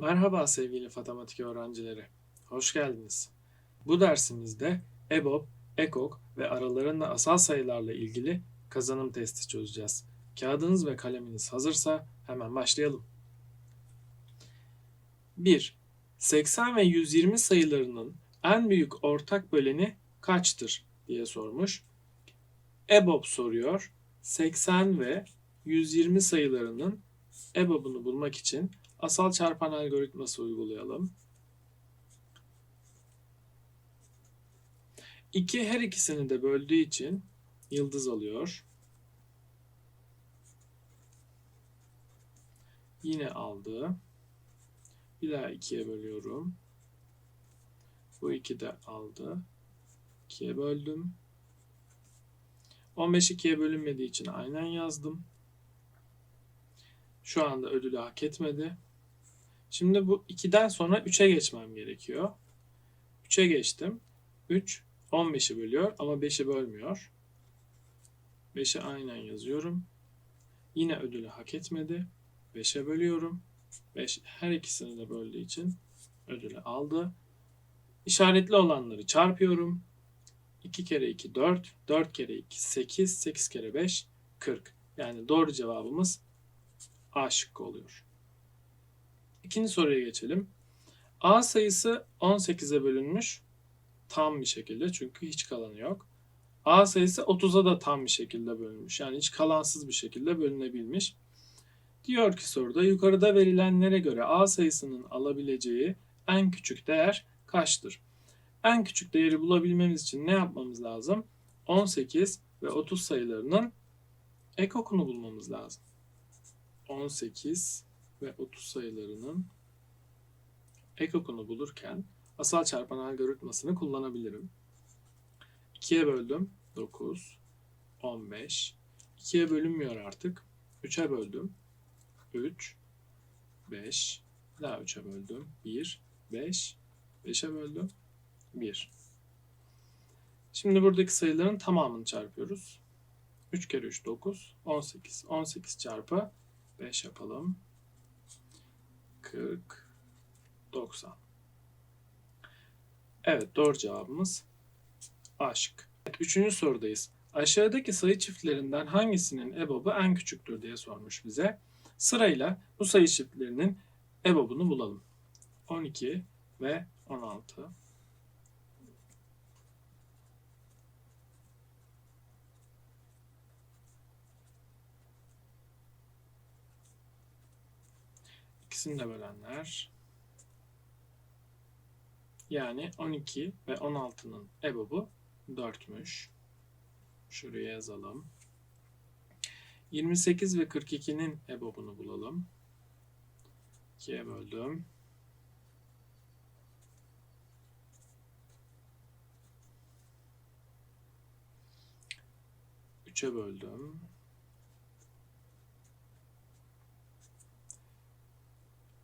Merhaba sevgili matematik öğrencileri. Hoş geldiniz. Bu dersimizde EBOB, EKOK ve aralarında asal sayılarla ilgili kazanım testi çözeceğiz. Kağıdınız ve kaleminiz hazırsa hemen başlayalım. 1. 80 ve 120 sayılarının en büyük ortak böleni kaçtır diye sormuş. EBOB soruyor. 80 ve 120 sayılarının EBOB'unu bulmak için asal çarpan algoritması uygulayalım. 2 her ikisini de böldüğü için yıldız alıyor. Yine aldı. Bir daha 2'ye bölüyorum. Bu 2 de aldı. 2'ye böldüm. 15 2'ye bölünmediği için aynen yazdım. Şu anda ödülü hak etmedi. Şimdi bu 2'den sonra 3'e geçmem gerekiyor. 3'e geçtim. 3 15'i bölüyor ama 5'i bölmüyor. 5'i aynen yazıyorum. Yine ödülü hak etmedi. 5'e bölüyorum. 5 her ikisini de böldüğü için ödülü aldı. İşaretli olanları çarpıyorum. 2 kere 2 4, 4 kere 2 8, 8 kere 5 40. Yani doğru cevabımız A şıkkı oluyor. İkinci soruya geçelim. A sayısı 18'e bölünmüş tam bir şekilde çünkü hiç kalanı yok. A sayısı 30'a da tam bir şekilde bölünmüş. Yani hiç kalansız bir şekilde bölünebilmiş. Diyor ki soruda yukarıda verilenlere göre A sayısının alabileceği en küçük değer kaçtır? En küçük değeri bulabilmemiz için ne yapmamız lazım? 18 ve 30 sayılarının ekokunu bulmamız lazım. 18 ve 30 sayılarının ekokunu bulurken asal çarpan algoritmasını kullanabilirim. 2'ye böldüm 9, 15. 2'ye bölünmüyor artık. 3'e böldüm 3, 5. Daha 3'e böldüm 1, 5. 5'e böldüm 1. Şimdi buradaki sayıların tamamını çarpıyoruz. 3 kere 3 9, 18. 18 çarpı 5 yapalım. 40, 90. Evet doğru cevabımız A şık. Üçüncü sorudayız. Aşağıdaki sayı çiftlerinden hangisinin EBOB'u en küçüktür diye sormuş bize. Sırayla bu sayı çiftlerinin EBOB'unu bulalım. 12 ve 16. İkisini de bölenler. Yani 12 ve 16'nın EBOB'u 4'müş. Şuraya yazalım. 28 ve 42'nin EBOB'unu bulalım. 2'ye böldüm. Üçe böldüm.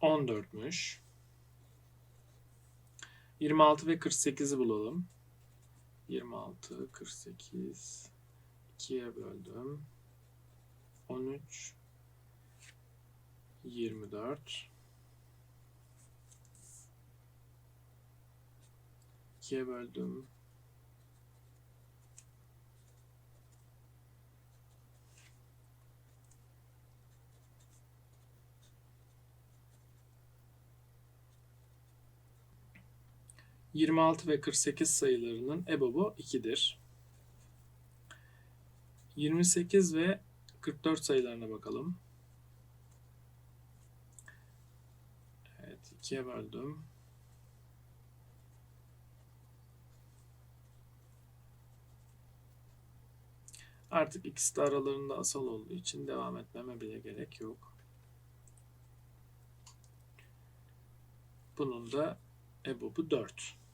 14'müş. 26 ve 48'i bulalım. 26, 48, 2'ye böldüm. 13, 24, 2'ye böldüm. Yirmi altı ve kırk sekiz sayılarının EBOB'u 2'dir. 28 ve 44 sayılarına bakalım. Evet, 2'ye böldüm. Artık ikisi de aralarında asal olduğu için devam etmeme bile gerek yok. Bunun da EBOB'u 4.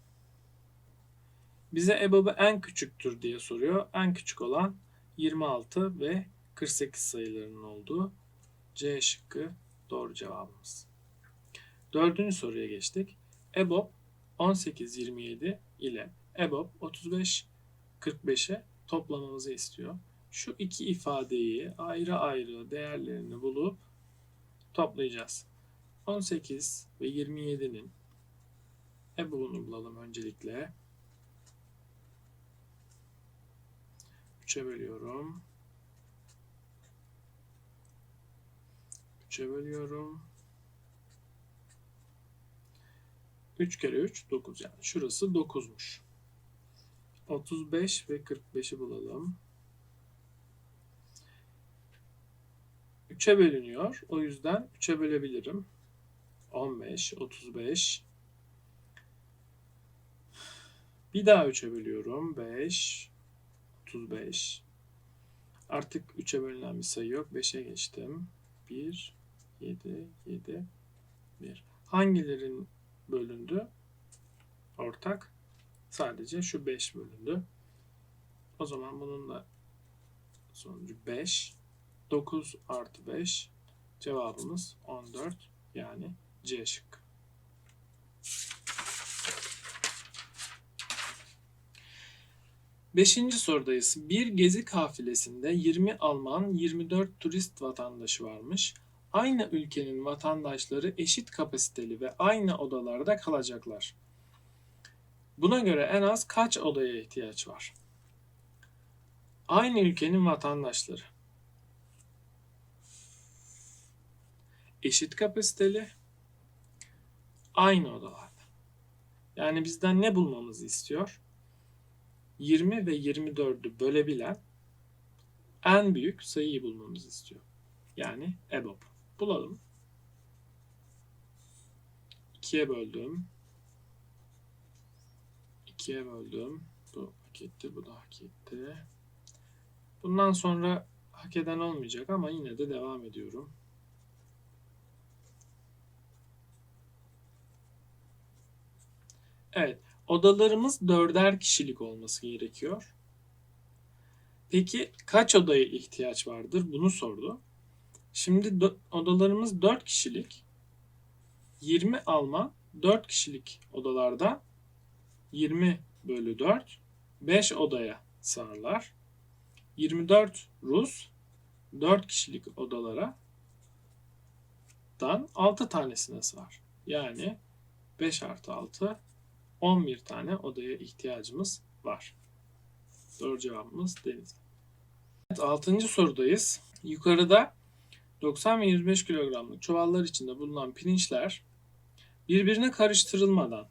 Bize EBOB'u en küçüktür diye soruyor. En küçük olan 26 ve 48 sayılarının olduğu C şıkkı doğru cevabımız. Dördüncü soruya geçtik. EBOB 18-27 ile EBOB 35-45'e toplamamızı istiyor. Şu iki ifadeyi ayrı ayrı değerlerini bulup toplayacağız. 18 ve 27'nin EBOB'unu bulalım öncelikle. 3'e bölüyorum. 3'e bölüyorum. 3 kere 3 9 yani şurası 9'muş. 35 ve 45'i bulalım. 3'e bölünüyor. O yüzden 3'e bölebilirim. 15, 35. Bir daha 3'e bölüyorum. 5, 35. Artık 3'e bölünen bir sayı yok. 5'e geçtim. 1, 7, 7, 1. Hangilerin bölündü? Ortak. Sadece şu 5 bölündü. O zaman bunun da sonucu 5. 9 artı 5. Cevabımız 14. Yani C şıkkı. Beşinci sorudayız. Bir gezi kafilesinde 20 Alman, 24 turist vatandaşı varmış. Aynı ülkenin vatandaşları eşit kapasiteli ve aynı odalarda kalacaklar. Buna göre en az kaç odaya ihtiyaç var? Aynı ülkenin vatandaşları. Eşit kapasiteli, aynı odalarda. Yani bizden ne bulmamızı istiyor? 20 ve 24'ü bölebilen en büyük sayıyı bulmamızı istiyor. Yani EBOB. Bulalım. 2'ye böldüm. 2'ye böldüm. Bu hak etti, bu da hak etti. Bundan sonra hak eden olmayacak ama yine de devam ediyorum. Evet, odalarımız dörder kişilik olması gerekiyor. Peki kaç odaya ihtiyaç vardır? Bunu sordu. Şimdi odalarımız 4 kişilik. 20 Alman 4 kişilik odalarda 20 bölü 4 5 odaya sığarlar. 24 Rus 4 kişilik odalara dan 6 tanesine sığar. Yani 5 artı 6 11 tane odaya ihtiyacımız var. Doğru cevabımız deniz. Evet, 6. sorudayız. Yukarıda 90 ve 105 kilogramlık çuvallar içinde bulunan pirinçler birbirine karıştırılmadan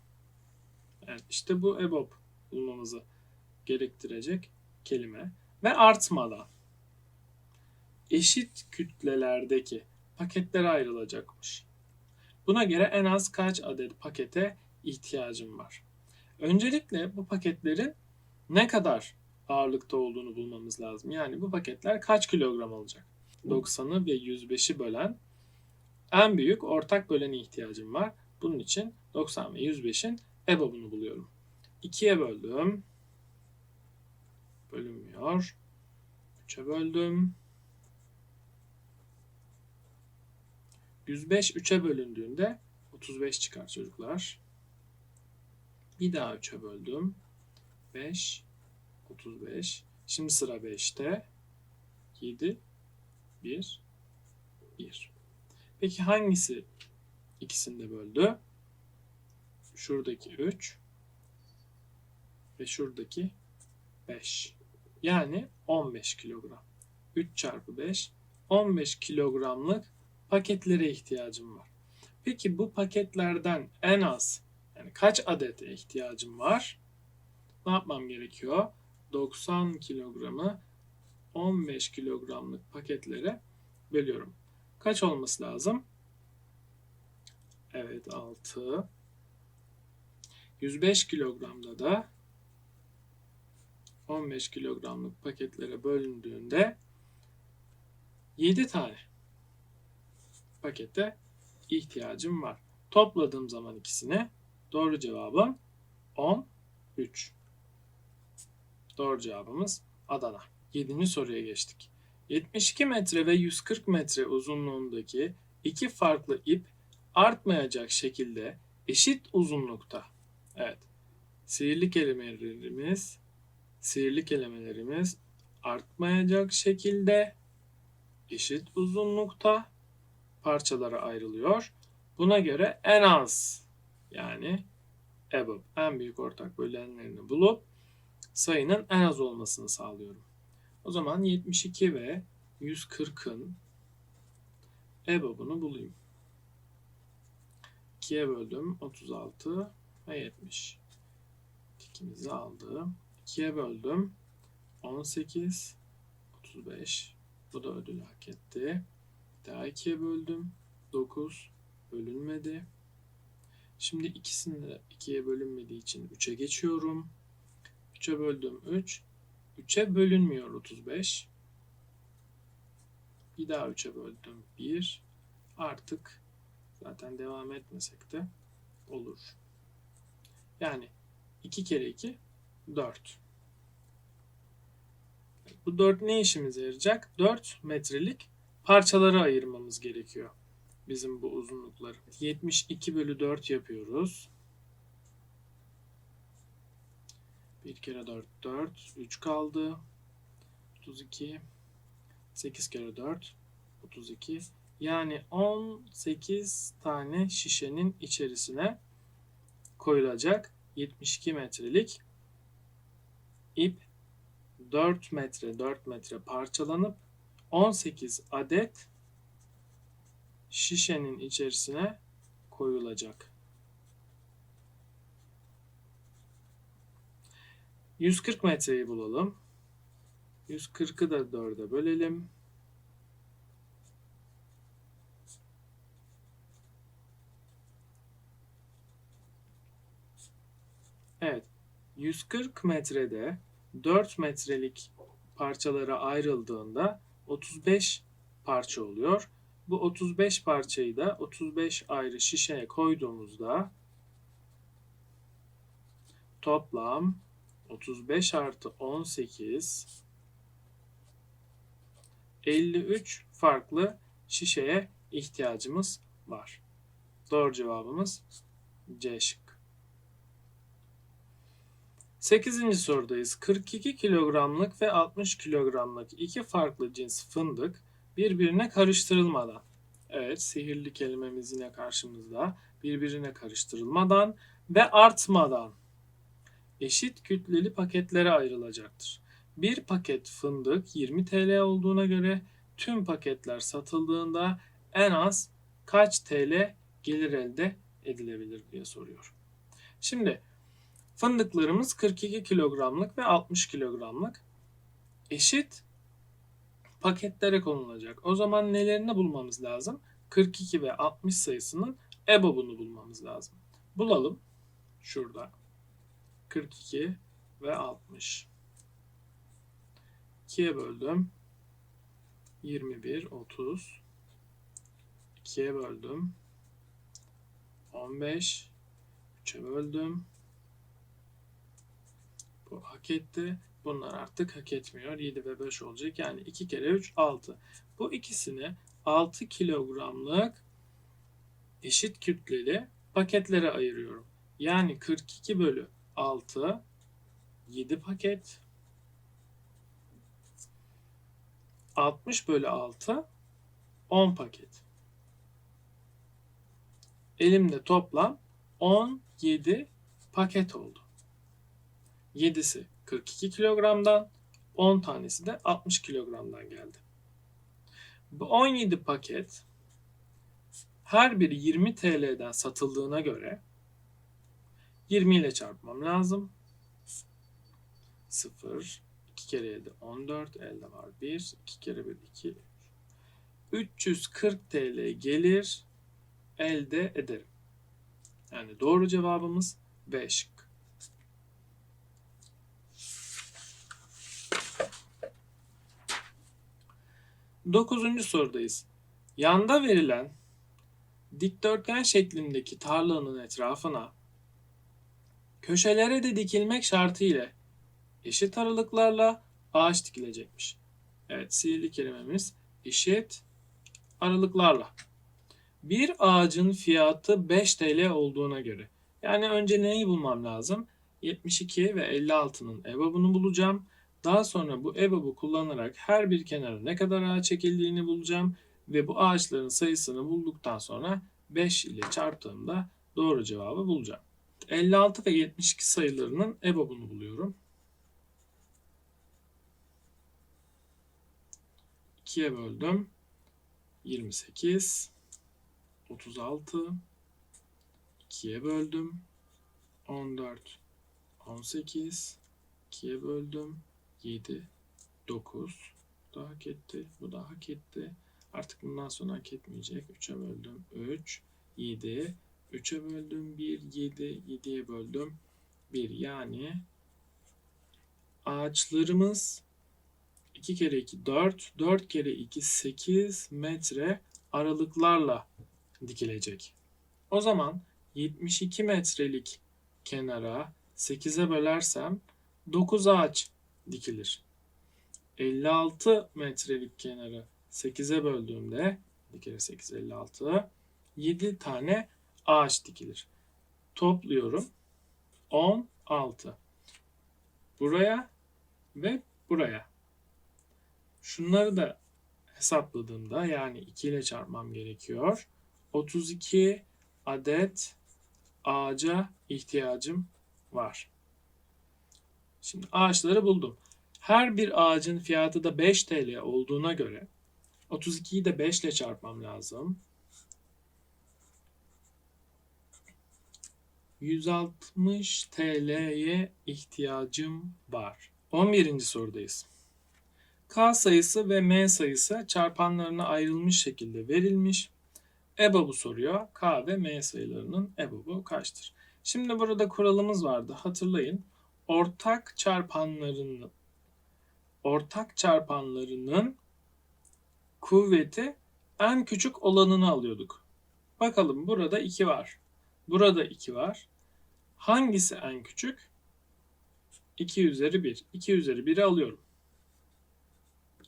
yani işte bu EBOB bulmamızı gerektirecek kelime ve artmadan eşit kütlelerdeki paketlere ayrılacakmış. Buna göre en az kaç adet pakete ihtiyacım var? Öncelikle bu paketlerin ne kadar ağırlıkta olduğunu bulmamız lazım. Yani bu paketler kaç kilogram olacak? 90'ı ve 105'i bölen en büyük ortak bölene ihtiyacım var. Bunun için 90 ve 105'in EBOB'unu buluyorum. 2'ye böldüm. Bölünmüyor. 3'e böldüm. 105 3'e bölündüğünde 35 çıkar çocuklar. Bir daha 3'e böldüm. 5, 35. Şimdi sıra 5'te. 7, 1, 1. Peki hangisi ikisini de böldü? Şuradaki 3 ve şuradaki 5. Yani 15 kilogram. 3 çarpı 5 15 kilogramlık paketlere ihtiyacım var. Peki bu paketlerden en az yani kaç adete ihtiyacım var? Ne yapmam gerekiyor? 90 kilogramı 15 kilogramlık paketlere bölüyorum. Kaç olması lazım? Evet 6. 105 kilogramda da 15 kilogramlık paketlere bölündüğünde 7 tane pakete ihtiyacım var. Topladığım zaman ikisini doğru cevabım 13. Doğru cevabımız Adana. 7. soruya geçtik. 72 metre ve 140 metre uzunluğundaki iki farklı ip artmayacak şekilde eşit uzunlukta. Evet. Sihirli kelimelerimiz sihirli kelimelerimiz artmayacak şekilde eşit uzunlukta parçalara ayrılıyor. Buna göre en az yani above en büyük ortak bölenlerini bulup sayının en az olmasını sağlıyorum. O zaman 72 ve 140'ın EBOB'unu bulayım. 2'ye böldüm 36 ve 70. İkimizi aldım. 2'ye böldüm 18 35. Bu da ödül hak etti. Daha 2'ye böldüm 9 bölünmedi. Şimdi ikisini de 2'ye bölünmediği için 3'e geçiyorum. 3'e böldüm 3. 3'e bölünmüyor 35. Bir daha 3'e böldüm 1. Artık zaten devam etmesek de olur. Yani 2 kere 2 4. Bu 4 ne işimize yarayacak? 4 metrelik parçalara ayırmamız gerekiyor. Bizim bu uzunlukları. 72 bölü 4 yapıyoruz. 1 kere 4 4. 3 kaldı. 32. 8 kere 4 32. Yani 18 tane şişenin içerisine koyulacak 72 metrelik ip 4 metre 4 metre parçalanıp 18 adet şişenin içerisine koyulacak. 140 metreyi bulalım. 140'ı da 4'e bölelim. Evet. 140 metrede 4 metrelik parçalara ayrıldığında 35 parça oluyor. Bu 35 parçayı da 35 ayrı şişeye koyduğumuzda toplam 35 artı 18 53 farklı şişeye ihtiyacımız var. Doğru cevabımız C şıkkı. 8. sorudayız. 42 kilogramlık ve 60 kilogramlık iki farklı cins fındık birbirine karıştırılmadan Evet, sihirli kelimemiz yine karşımızda. Birbirine karıştırılmadan ve artmadan eşit kütleli paketlere ayrılacaktır. Bir paket fındık 20 TL olduğuna göre tüm paketler satıldığında en az kaç TL gelir elde edilebilir diye soruyor. Şimdi fındıklarımız 42 kilogramlık ve 60 kilogramlık eşit paketlere konulacak. O zaman nelerini bulmamız lazım? 42 ve 60 sayısının EBOB'unu bulmamız lazım. Bulalım. Şurada. 42 ve 60. 2'ye böldüm. 21, 30. 2'ye böldüm. 15. 3'e böldüm. Bu hak etti. Bunlar artık hak etmiyor. 7 ve 5 olacak. Yani 2 kere 3 6. Bu ikisini 6 kilogramlık eşit kütleli paketlere ayırıyorum. Yani 42 bölü 6 7 paket 60 bölü 6 10 paket. Elimde toplam 17 paket oldu. 7'si 42 kilogramdan, 10 tanesi de 60 kilogramdan geldi. Bu 17 paket her biri 20 TL'den satıldığına göre 20 ile çarpmam lazım. 0, 2 kere 7 14, elde var 1, 2 kere 1 2, 340 TL gelir elde ederim. Yani doğru cevabımız B şıkkı. Dokuzuncu sorudayız. Yanda verilen dikdörtgen şeklindeki tarlanın etrafına köşelere de dikilmek şartı ile eşit aralıklarla ağaç dikilecekmiş. Evet sihirli kelimemiz eşit aralıklarla. Bir ağacın fiyatı 5 TL olduğuna göre. Yani önce neyi bulmam lazım? 72 ve 56'nın EBOB'unu bulacağım. Daha sonra bu EBOB'u kullanarak her bir kenara ne kadar ağaç çekildiğini bulacağım. Ve bu ağaçların sayısını bulduktan sonra 5 ile çarptığımda doğru cevabı bulacağım. 56 ve 72 sayılarının EBOB'unu buluyorum. 2'ye böldüm. 28 36 2'ye böldüm. 14 18 2'ye böldüm. 7 9 Bu da hak etti. Bu da hak etti. Artık bundan sonra hak etmeyecek. 3'e böldüm. 3 7 3'e böldüm 1 7 7'ye böldüm 1 yani ağaçlarımız 2 kere 2 4 4 kere 2 8 metre aralıklarla dikilecek. O zaman 72 metrelik kenara 8'e bölersem 9 ağaç dikilir. 56 metrelik kenarı 8'e böldüğümde bir kere 8 56 7 tane ağaç dikilir. Topluyorum. 16. Buraya ve buraya. Şunları da hesapladığımda yani 2 ile çarpmam gerekiyor. 32 adet ağaca ihtiyacım var. Şimdi ağaçları buldum. Her bir ağacın fiyatı da 5 TL olduğuna göre 32'yi de 5 ile çarpmam lazım. 160 TL'ye ihtiyacım var. 11. sorudayız. K sayısı ve M sayısı çarpanlarına ayrılmış şekilde verilmiş. EBOB'u soruyor. K ve M sayılarının EBOB'u kaçtır? Şimdi burada kuralımız vardı. Hatırlayın. Ortak çarpanlarının ortak çarpanlarının kuvveti en küçük olanını alıyorduk. Bakalım burada 2 var. Burada 2 var. Hangisi en küçük? 2 üzeri 1. 2 üzeri 1'i alıyorum.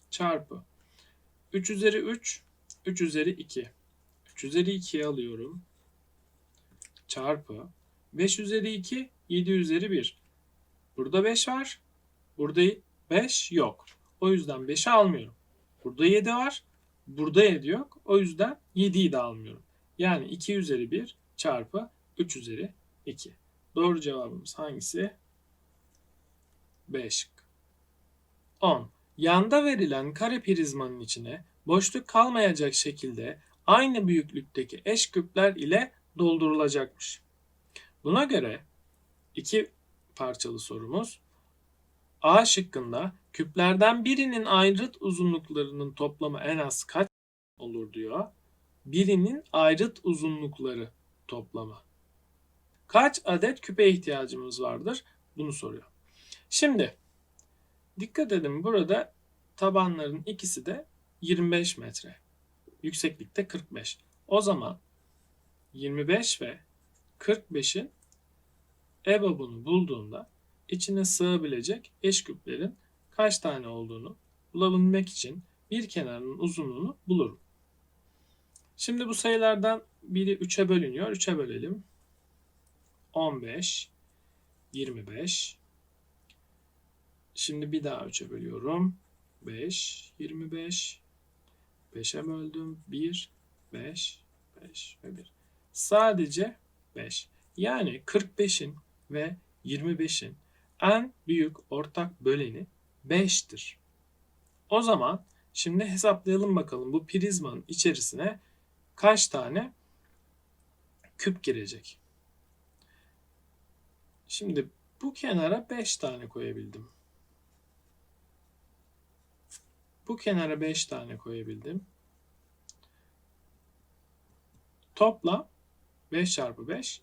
Çarpı. 3 üzeri 3. 3 üzeri 2. 3 üzeri 2'yi alıyorum. Çarpı. 5 üzeri 2. 7 üzeri 1. Burada 5 var. Burada 5 yok. O yüzden 5'i almıyorum. Burada 7 var. Burada 7 yok. O yüzden 7'yi de almıyorum. Yani 2 üzeri 1 çarpı 3 üzeri 2. Doğru cevabımız hangisi? B şıkkı. 10. Yanda verilen kare prizmanın içine boşluk kalmayacak şekilde aynı büyüklükteki eş küpler ile doldurulacakmış. Buna göre iki parçalı sorumuz A şıkkında küplerden birinin ayrıt uzunluklarının toplamı en az kaç olur diyor. Birinin ayrıt uzunlukları toplamı. Kaç adet küpe ihtiyacımız vardır? Bunu soruyor. Şimdi dikkat edin burada tabanların ikisi de 25 metre. Yükseklikte 45. O zaman 25 ve 45'in EBOB'unu bulduğunda içine sığabilecek eş küplerin kaç tane olduğunu bulabilmek için bir kenarının uzunluğunu bulurum. Şimdi bu sayılardan biri 3'e bölünüyor. 3'e bölelim. 15, 25. Şimdi bir daha 3'e bölüyorum. 5, 25. 5'e böldüm. 1, 5, 5 ve 1. Sadece 5. Yani 45'in ve 25'in en büyük ortak böleni 5'tir. O zaman şimdi hesaplayalım bakalım bu prizmanın içerisine kaç tane küp girecek. Şimdi bu kenara 5 tane koyabildim. Bu kenara 5 tane koyabildim. Toplam 5 çarpı 5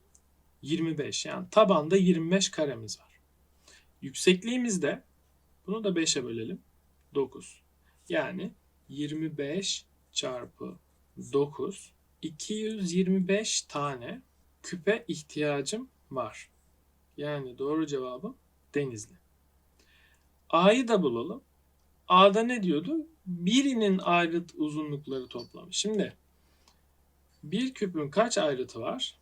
25 yani tabanda 25 karemiz var. Yüksekliğimizde bunu da 5'e bölelim. 9. Yani 25 çarpı 9 225 tane küpe ihtiyacım var. Yani doğru cevabım Denizli. A'yı da bulalım. A'da ne diyordu? Birinin ayrıt uzunlukları toplamı. Şimdi bir küpün kaç ayrıtı var?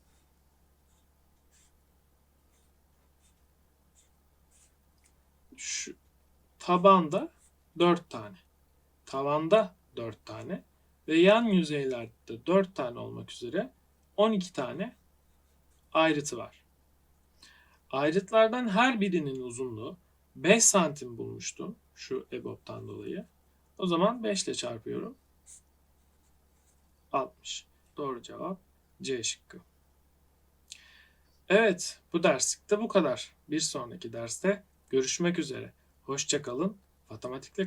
Şu tabanda 4 tane. Tavanda 4 tane ve yan yüzeylerde 4 tane olmak üzere 12 tane ayrıtı var. Ayrıtlardan her birinin uzunluğu 5 santim bulmuştum şu EBOB'tan dolayı. O zaman 5 ile çarpıyorum. 60. Doğru cevap C şıkkı. Evet, bu derslikte bu kadar. Bir sonraki derste görüşmek üzere. Hoşçakalın. Matematikle